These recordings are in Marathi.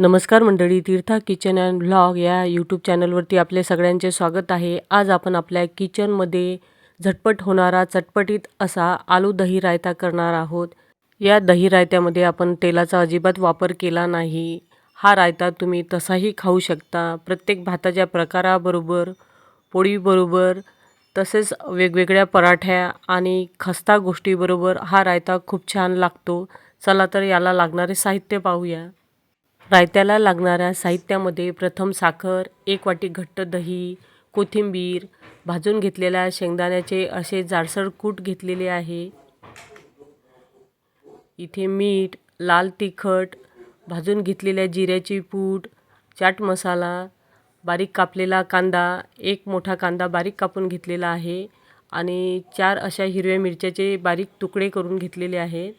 नमस्कार मंडळी तीर्था किचन अँड ब्लॉग या यूट्यूब चॅनलवरती आपले सगळ्यांचे स्वागत आहे. आज आपण आपल्या किचनमध्ये झटपट होणारा चटपटीत असा आलू दही रायता करणार आहोत. या दही रायत्यामध्ये आपण तेलाचा अजिबात वापर केला नाही. हा रायता तुम्ही तसाही खाऊ शकता. प्रत्येक भाताच्या प्रकाराबरोबर पोळीबरोबर तसेच वेगवेगळ्या पराठ्या आणि खस्ता गोष्टीबरोबर हा रायता खूप छान लागतो. चला तर याला लागणारे साहित्य पाहूया. रायत्याला लागणाऱ्या साहित्यामध्ये प्रथम साखर एक वाटी घट्ट दही कोथिंबीर भाजून घेतलेल्या शेंगदाण्याचे असे जाडसर कूट घेतलेले आहे. इथे मीठ लाल तिखट भाजून घेतलेल्या जिऱ्याची पूड चाट मसाला बारीक कापलेला कांदा एक मोठा कांदा बारीक कापून घेतलेला आहे आणि चार अशा हिरव्या मिरच्याचे बारीक तुकडे करून घेतलेले आहेत.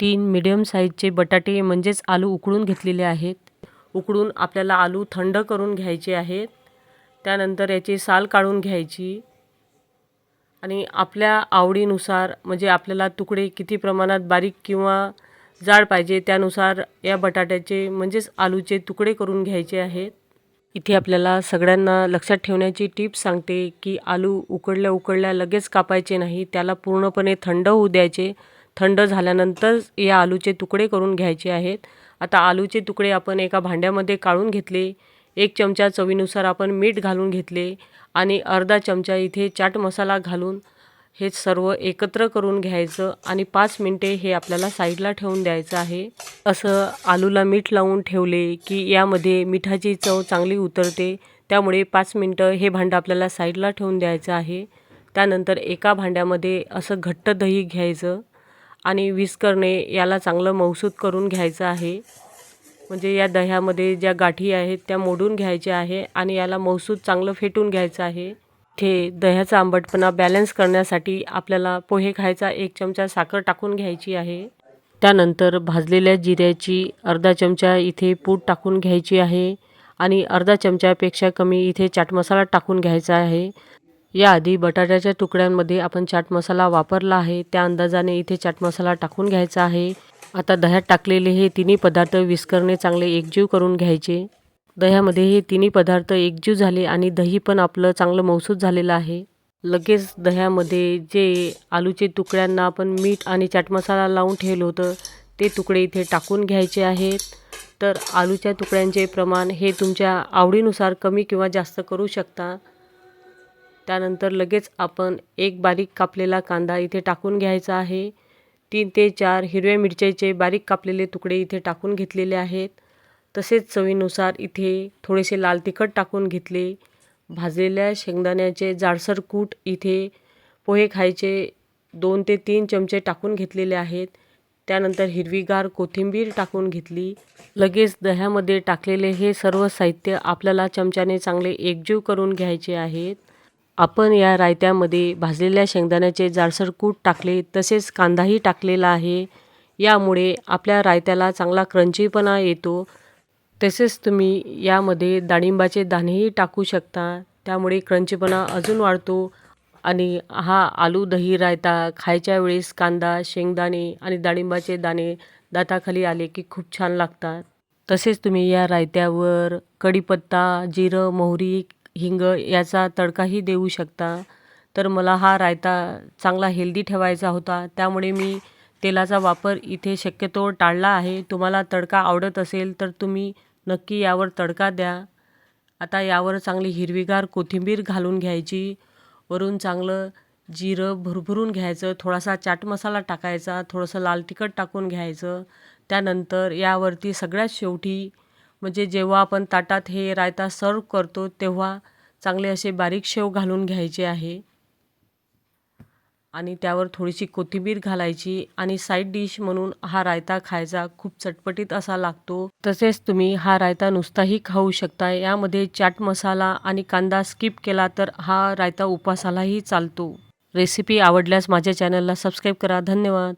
तीन मिडियम साईजचे बटाटे म्हणजेच आलू उकळून घेतलेले आहेत. उकळून आपल्याला आलू थंड करून घ्यायचे आहेत. त्यानंतर याची साल काढून घ्यायची. आणि आपल्या आवडीनुसार म्हणजे आपल्याला तुकडे किती प्रमाणात बारीक किंवा जाड पाहिजे त्यानुसार या बटाट्याचे म्हणजेच आलूचे तुकडे करून घ्यायचे आहेत. इथे आपल्याला सगळ्यांना लक्षात ठेवण्याची टिप सांगते की आलू उकडल्या उकडल्या लगेच कापायचे नाही त्याला पूर्णपणे थंड होऊ द्यायचे. थंड झाल्यानंतर या आलूचे तुकडे करून घ्यायचे आहेत. आता आलूचे तुकडे आपण एका भांड्यामध्ये काढून घेतले. एक चमचा चवीनुसार आपण मीठ घालून घेतले आणि अर्धा चमचा इथे चाट मसाला घालून हे सर्व एकत्र करून घ्यायचं आणि पाच मिनटे हे आपल्याला साईडला ठेवून द्यायचं आहे. असं आलूला मीठ लावून ठेवले की यामध्ये मिठाची चव चांगली उतरते. त्यामुळे पाच मिनटं हे भांडं आपल्याला साईडला ठेवून द्यायचं आहे. त्यानंतर एका भांड्यामध्ये असं घट्ट दही घ्यायचं. आणि विस्करणे याला चांगलं मौसूद करून घ्यायचं आहे. म्हणजे या दह्यामध्ये ज्या गाठी आहेत त्या मोडून घ्यायच्या आहे आणि याला मौसूद चांगलं फेटून घ्यायचं आहे. इथे दह्याचा आंबटपणा बॅलन्स करण्यासाठी आपल्याला पोहे खायचा एक चमचा साखर टाकून घ्यायची आहे. त्यानंतर भाजलेल्या जिऱ्याची अर्धा चमचा इथे पूड टाकून घ्यायची आहे आणि अर्धा चमच्यापेक्षा कमी इथे चाट मसाला टाकून घ्यायचा आहे. याआधी बटाट्याच्या तुकड्यांमध्ये आपण चाट मसाला वापरला आहे. त्या अंदाजाने इथे चाट मसाला टाकून घ्यायचा आहे. आता दह्यात टाकलेले हे तिन्ही पदार्थ विस्करणे चांगले एकजीव करून घ्यायचे. दह्यामध्ये हे तिन्ही पदार्थ एकजीव झाले आणि दही पण आपलं चांगलं मौसूद झालेलं आहे. लगेच दह्यामध्ये जे आलूचे तुकड्यांना आपण मीठ आणि चाट मसाला लावून ठेवलं होतं ते तुकडे इथे टाकून घ्यायचे आहेत. तर आलूच्या तुकड्यांचे प्रमाण हे तुमच्या आवडीनुसार कमी किंवा जास्त करू शकता. त्यानंतर लगेच आपण एक बारीक कापलेला कांदा इथे टाकून घ्यायचा आहे. तीन ते चार हिरव्या मिरच्याचे बारीक कापलेले तुकडे इथे टाकून घेतलेले आहेत. तसेच चवीनुसार इथे थोडेसे लाल तिखट टाकून घेतले. भाजलेल्या शेंगदाण्याचे जाडसर कूट इथे पोहे खायचे दोन ते तीन चमचे टाकून घेतलेले आहेत. त्यानंतर हिरवीगार कोथिंबीर टाकून घेतली. लगेच दह्यामध्ये टाकलेले हे सर्व साहित्य आपल्याला चमच्याने चांगले एकजीव करून घ्यायचे आहेत. आपण या रायत्यामध्ये भाजलेल्या शेंगदाण्याचे जाडसर कूट टाकले तसेच कांदाही टाकलेला आहे. यामुळे आपल्या रायत्याला चांगला क्रंचीपणा येतो. तसेच तुम्ही यामध्ये डाळिंबाचे दाणेही टाकू शकता. त्यामुळे क्रंचीपणा अजून वाढतो आणि हा आलू दही रायता खायच्या वेळेस कांदा शेंगदाणे आणि डाळिंबाचे दाणे दाताखाली आले की खूप छान लागतात. तसेच तुम्ही या रायत्यावर कढीपत्ता जिरं मोहरी हिंग याचा तडकाही देऊ शकता. तर मला हा रायता चांगला हेल्दी ठेवायचा होता. त्यामुळे मी तेलाचा वापर इथे शक्यतो टाळला आहे. तुम्हाला तडका आवडत असेल तर तुम्ही नक्की यावर तडका द्या. आता यावर चांगली हिरवीगार कोथिंबीर घालून घ्यायची. वरून चांगलं जिरं भरभरून घ्यायचं. थोडासा चाट मसाला टाकायचा. थोडंसं लाल तिखट टाकून घ्यायचं. त्यानंतर यावरती सगळ्यात शेवटी म्हणजे जेव्हा आपण ताटात हे रायता सर्व करतो तेव्हा चांगले असे बारीक शेव घालून घ्यायचे आहे. आणि त्यावर थोडीशी कोथिंबीर घालायची आणि साईड डिश म्हणून हा रायता खायचा खूप चटपटीत असा लागतो. तसेच तुम्ही हा रायता नुसताही खाऊ शकता. यामध्ये चाट मसाला आणि कांदा स्किप केला तर हा रायता उपासालाही चालतो. रेसिपी आवडल्यास माझ्या चॅनलला सबस्क्राईब करा. धन्यवाद.